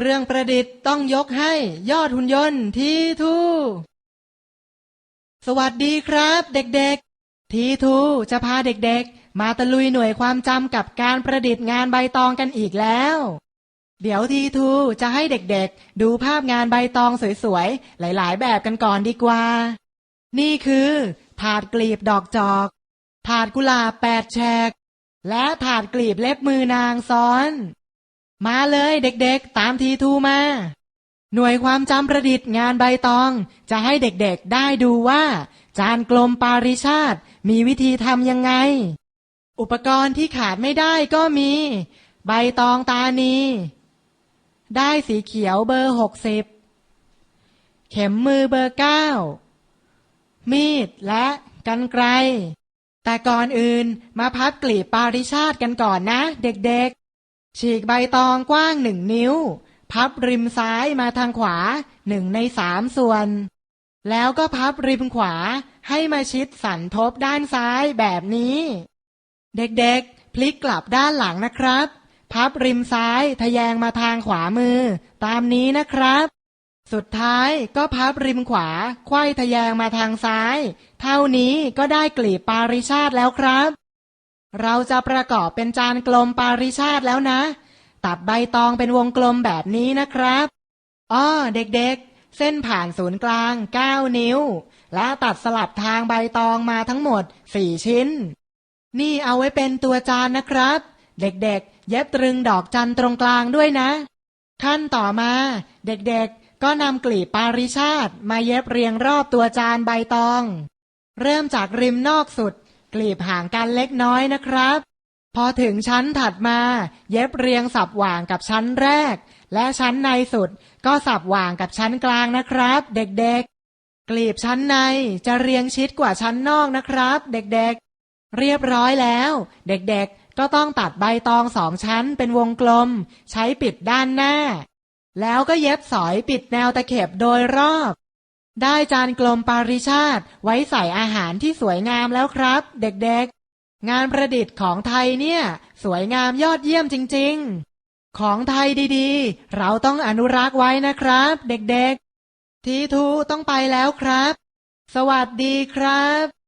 เรื่องประดิษฐ์ต้องยกให้ยอดหุ่นยนต์ทีทูสวัสดีครับ เด็กๆ ทีทูจะพาเด็กๆ มาตะลุยหน่วยความจำกับการประดิษฐ์งานใบตองกันอีกแล้ว เดี๋ยวทีทูจะให้เด็กๆ ดูภาพงานใบตองสวยๆ หลายๆ แบบกันก่อนดีกว่า นี่คือ ถาดกลีบดอกจอก ถาดกุหลาบแปดแฉก และถาดกลีบเล็บมือนางซ้อน มาเลยเด็กๆ ตามทีทูมา หน่วยความจำประดิษฐ์งานใบตอง จะให้เด็กๆได้ดูว่า จานกลมปาริชาติ มีวิธีทำยังไง อุปกรณ์ที่ขาดไม่ได้ก็มี ใบตองตานี ได้สีเขียวเบอร์หกสิบเข็มมือเบอร์เก้ามีดและกันไกรแต่ก่อนอื่นมาพับกลีบปาริชาติกันก่อนนะ เด็กๆ ฉีกใบตองกว้างหนึ่งนิ้ว พับริมซ้ายมาทางขวาหนึ่งในสามส่วน แล้วก็พับริมขวาให้มาชิดสันทบด้านซ้ายแบบนี้ เด็กๆ พลิกกลับด้านหลังนะครับ พับริมซ้ายทะแยงมาทางขวามือ ตามนี้นะครับ สุดท้ายก็พับริมขวาไขว้ทะแยงมาทางซ้าย เท่านี้ก็ได้กลีบปาริชาติแล้วครับ เราจะประกอบเป็นจานกลมปาริชาติแล้วนะ ตัดใบตองเป็นวงกลมแบบนี้นะครับอ้อเด็กๆ เส้นผ่านศูนย์กลาง 9 นิ้ว และตัดสลับทางใบตองมาทั้งหมด 4 ชิ้น นี่เอาไว้เป็นตัวจานนะครับ เด็กๆ เย็บตรึงดอกจันตรงกลางด้วยนะ ขั้นต่อมา เด็กๆ ก็นำกลีบปาริชาติมาเย็บเรียงรอบตัวจานใบตอง เริ่มจากริมนอกสุด กลีบห่างกันเล็กน้อยนะครับ พอถึงชั้นถัดมา เย็บเรียงสับหว่างกับชั้นแรก และชั้นในสุดก็สับหว่างกับชั้นกลางนะครับ เด็กๆ กลีบชั้นในจะเรียงชิดกว่าชั้นนอกนะครับ เด็กๆ เรียบร้อยแล้ว เด็กๆ ก็ต้องตัดใบตองสองชั้นเป็นวงกลม ใช้ปิดด้านหน้า แล้วก็เย็บสอยปิดแนวตะเข็บโดยรอบ ได้จานกลมปาริชาติไว้ใส่อาหารที่สวยงามแล้วครับ เด็กๆ งานประดิษฐ์ของไทยเนี่ย สวยงามยอดเยี่ยมจริง ๆ ของไทยดีๆ เราต้องอนุรักษ์ไว้นะครับ เด็กๆ ทีทูต้องไปแล้วครับ สวัสดีครับ